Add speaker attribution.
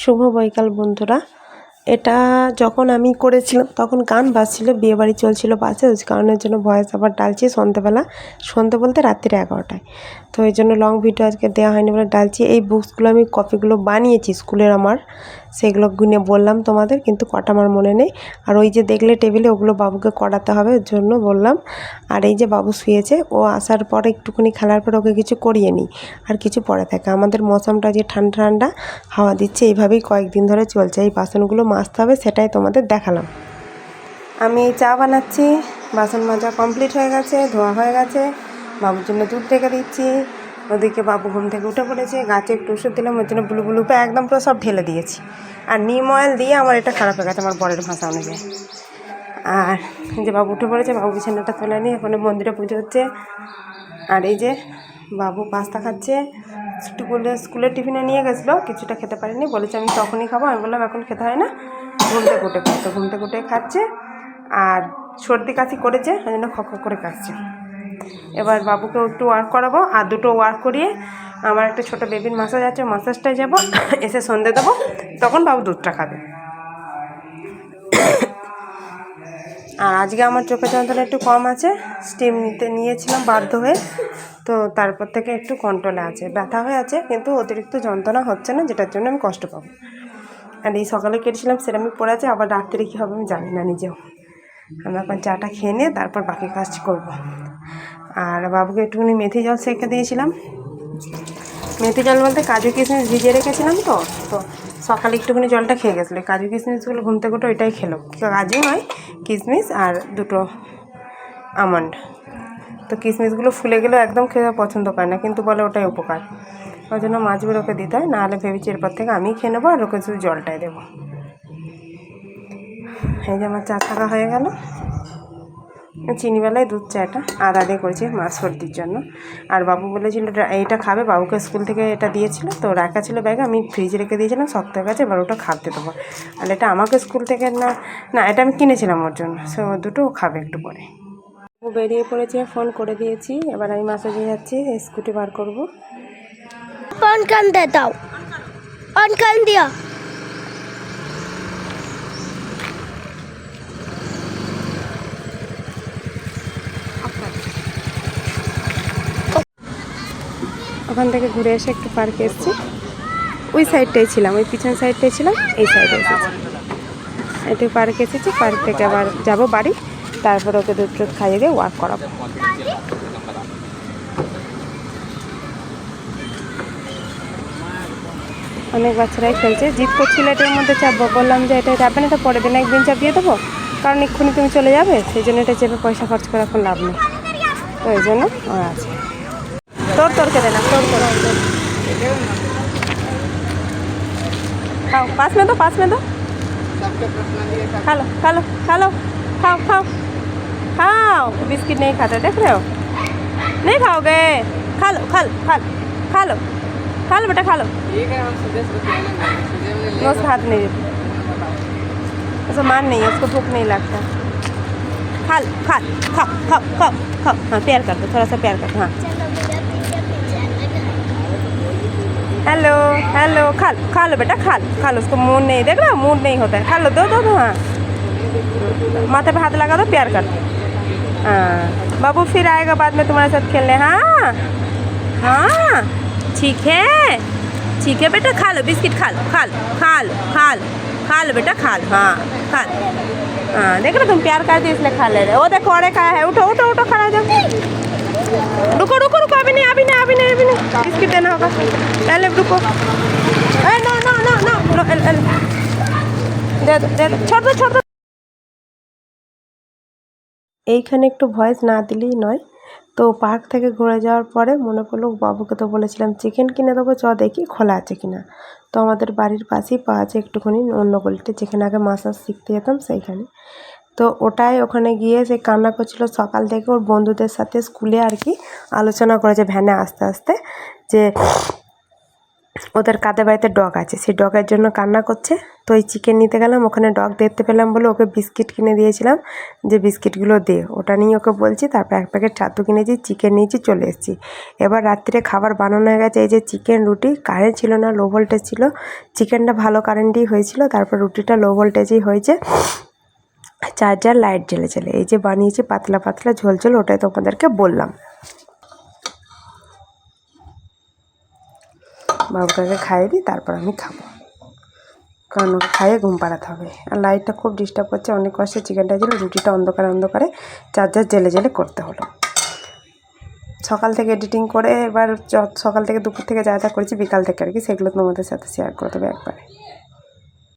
Speaker 1: শুভ বৈকাল বন্ধুরা। এটা যখন আমি করেছিলাম, তখন গান বাজছিল বিয়েবাড়ি চলছিল বাসে, ওই কারণের জন্য ভয়েস আবার ডালছি সন্ধ্যেবেলা। সন্ধ্যে বলতে রাত্রির এগারোটায়। তো এই জন্য লং ভিডিও আজকে দেওয়া হয়নি বলে ডালছি। এই বুকসগুলো আমি কপিগুলো বানিয়েছি স্কুলের আমার। সেগুলো গুনে বললাম তোমাদের, কিন্তু কটা আমার মনে নেই। আর ওই যে দেখলে টেবিলে, ওগুলো বাবুকে করাতে হবে, ওর জন্য বললাম। আর এই যে বাবু শুয়েছে, ও আসার পর একটুখানি খেলার পর ওকে কিছু করিয়ে নিই, আর কিছু পরে থাকে। আমাদের মৌসুমটা যে ঠান্ডা ঠান্ডা, হাওয়া দিচ্ছে, এইভাবেই কয়েকদিন ধরে চলছে। এই বাসনগুলো মাজতে হবে, সেটাই তোমাদের দেখালাম। আমি চা বানাচ্ছি, বাসন মাজা কমপ্লিট হয়ে গেছে, ধোয়া হয়ে গেছে। বাবুর জন্য দুধ রেখে দিচ্ছি। ওদিকে বাবু ঘুম থেকে উঠে পড়েছে, গাছে একটু ওষুধ দিলাম ওর জন্য ব্লু ব্লু একদম পুরো সব ঢেলে দিয়েছি। আর নিম অয়েল দিয়ে আমার এটা খারাপ হয়ে গেছে, আমার বরের ভাষা অনুযায়ী। আর যে বাবু উঠে পড়েছে, বাবু বিছানাটা তোলে নি এখন মন্দিরে পুজো হচ্ছে। আর এই যে বাবু পাস্তা খাচ্ছে। স্কুলে স্কুলের টিফিনে নিয়ে গেছিল, কিছুটা খেতে পারিনি। বলেছে আমি তখনই খাব। আমি বললাম, এখন খেতে হয় না। ঘুম থেকে উঠে খাচ্ছে ঘুম থেকে উঠে খাচ্ছে। আর সর্দি কাশি করেছে, ওই জন্য খক করে কাশছে। এবার বাবুকে একটু ওয়ার্ক করাবো, আর দুটো ওয়ার্ক করিয়ে আমার একটা ছোটো বেবির মাসাজ আছে মাসাজটায় যাব, এসে সন্ধে দেবো, তখন বাবু দুধটা খাবে। আর আজকে আমার চোখের যন্ত্রণা একটু কম আছে স্টিম নিতে নিয়েছিলাম বাধ্য হয়ে। তো তারপর থেকে একটু কন্ট্রোলে আছে, ব্যথা হয়ে আছে, কিন্তু অতিরিক্ত যন্ত্রণা হচ্ছে না, যেটার জন্য আমি কষ্ট পাবো। আর এই সকালে কেটেছিলাম সেরামিক পড়ে আছে, আবার রাত্রে কী হবে আমি জানি না নিজেও। আমি এখন চাটা খেয়ে নিয়ে তারপর বাকি কাজ করব। আর বাবুকে একটুখানি মেথি জল সেঁকে দিয়েছিলাম। মেথি জল বলতে কাজু কিশমিশ ভিজিয়ে রেখেছিলাম তো তো সকালে একটুখানি জলটা খেয়ে গেছিল। কাজু কিশমিশগুলো ঘুম থেকে উঠে ওইটাই খেলো। কাজু নয় কিশমিশ আর দুটো আমন্ড। তো কিশমিশগুলো ফুলে গেলেও একদম খেতে পছন্দ করে না, কিন্তু বলে ওটাই উপকার। ওই জন্য মাছগুলো ওকে দিতে হয়, নাহলে ভেবেছি এরপর থেকে আমি খেয়ে নেব আর ওকে শুধু জলটাই দেবো। এই যে আমার চা থাকা হয়ে গেল। চিনিবেলায় দুধ চাটা আদা দিয়ে করেছি মাছ সর্দির জন্য। আর বাবু বলেছিল, "এটা- খাবে। বাবুকে স্কুল থেকে এটা দিয়েছিল। তো রাখা ছিল ব্যাগে, আমি ফ্রিজে রেখে দিয়েছিলাম শক্ত কাছে এবার ওটা খাতে দেবো। আর এটা আমাকে স্কুল থেকে না না, এটা আমি কিনেছিলাম ওর জন্য। সো দুটো খাবে একটু পরে। বেরিয়ে পড়েছে ফোন করে দিয়েছি। এবার আমি মাসাজে যাচ্ছি স্কুটি বার করব।
Speaker 2: অন কান দে দাও। অন কান দিয়া।
Speaker 1: ওখান থেকে ঘুরে এসে একটু পার্কে এসেছি। ওই সাইডটাই ছিলাম, ওই পিছন সাইডটাই ছিলাম, এই সাইডে এসেছি। একটু পার্কে এসেছি পার্ক থেকে আবার যাব বাড়ি, তারপর ওকে দুধ টুধ খাইয়ে দিয়ে ওয়াক করাবো। অনেক বাচ্চারাই খেলছে। জিত করছিল এটার মধ্যে চাপবো বললাম যে এটা যাবে না এটা পরের দিন একদিন চাপিয়ে দেবো। কারণ এক্ষুনি তুমি চলে যাবে, সেই জন্য এটা চেপে পয়সা খরচ করে এখন লাভ নেই। তো এই জন্য আছে। तोड़ तोड़ के देना तोड़ तोड़ खाओ पास में दो पास में दो खालो खालो खा लो खा लो खाओ खाओ खाओ बिस्किट नहीं खाते, देख रहे हो? नहीं खाओगे? खा लो खा लो खा लो खा लो खा लो बेटा खा लो हाथ नहीं। देते ऐसा मान नहीं है, उसको भूख नहीं लगता। खा लो खा लो खाओ खाओ खाओ खाओ। हाँ प्यार कर दो, थोड़ा सा प्यार कर दो हाँ। हेलो हेलो खा लो खा लो बेटा खा लो खा लो उसको मूड नहीं, देख रहा मूड नहीं होता है। खा लो दो दो दो हाँ। माथे पे हाथ लगा दो, प्यार कर। हाँ। बाबू फिर आएगा बाद में तुम्हारे साथ खेलने हाँ। हाँ ठीक है। ठीक है बेटा, खा लो, बिस्किट खा लो खा लो खा लो खा लो खा लो बेटा, खा लो हाँ खा लो। हाँ देख रहे, तुम प्यार करते हो इसलिए खा ले रहे वो देखो और खाया है, उठो उठो उठो, खड़ा जाओ। नहीं अभी नहीं बिस्किट देना होगा पहले रुको A, no no no no no L, L. दे दो दे दो छोड़ दो छोड़ दो এইখানে একটু ভয়েস না দিলেই নয় তো পার্ক থেকে ঘুরে যাওয়ার পরে মনে পড়লো বাবুকে তো বলেছিলাম চিকেন কিনে দেবো চ দেখি খোলা আছে কিনা তো আমাদের বাড়ির পাশেই পাওয়া যায় একটুখানি অন্য গলিতে যেখানে আগে মাসাজ শিখতে যেতাম সেইখানে তো ওটাই ওখানে গিয়ে সে কান্না করছিল সকাল থেকে ওর বন্ধুদের সাথে স্কুলে আর কি আলোচনা করেছে ভ্যানে আস্তে আস্তে যে ওদের কাদের বাড়িতে ডগ আছে। সেই ডগের জন্য কান্না করছে। তো ওই চিকেন নিতে গেলাম, ওখানে ডগ দেখতে পেলাম বলে ওকে বিস্কিট কিনে দিয়েছিলাম। যে বিস্কিটগুলো দে, ওটা নিয়ে ওকে বলছি, তারপর এক প্যাকেট ছাতু কিনেছি, চিকেন নিয়েছি, চলে এসেছি। এবার রাত্রিরে খাবার বানানো হয়ে গেছে, এই যে চিকেন রুটি কারেন্ট ছিল না লো ভোল্টেজ ছিল। চিকেনটা ভালো কারেন্টই হয়েছিল, তারপর রুটিটা লো ভোল্টেজই হয়েছে। চার্জার লাইট জ্বেলে জ্বেলে। এই যে বানিয়েছি পাতলা পাতলা ঝোল ঝোল, ওটাই তোমাদেরকে বললাম। বাবুটাকে খাইয়ে দিই, তারপর আমি খাব। কারণ ওকে খাইয়ে ঘুম পাড়াতে হবে। আর লাইটটা খুব ডিস্টার্ব করছে, অনেক কষ্টে চিকেনটা ছিল, রুটিটা অন্ধকারে অন্ধকারে চার্জার জেলে জেলে করতে হলো। সকাল থেকে এডিটিং করে এবার সকাল থেকে দুপুর থেকে যা যা করেছি, বিকাল থেকে আর কি, সেগুলো তোমাদের সাথে শেয়ার করে দেবে একবারে।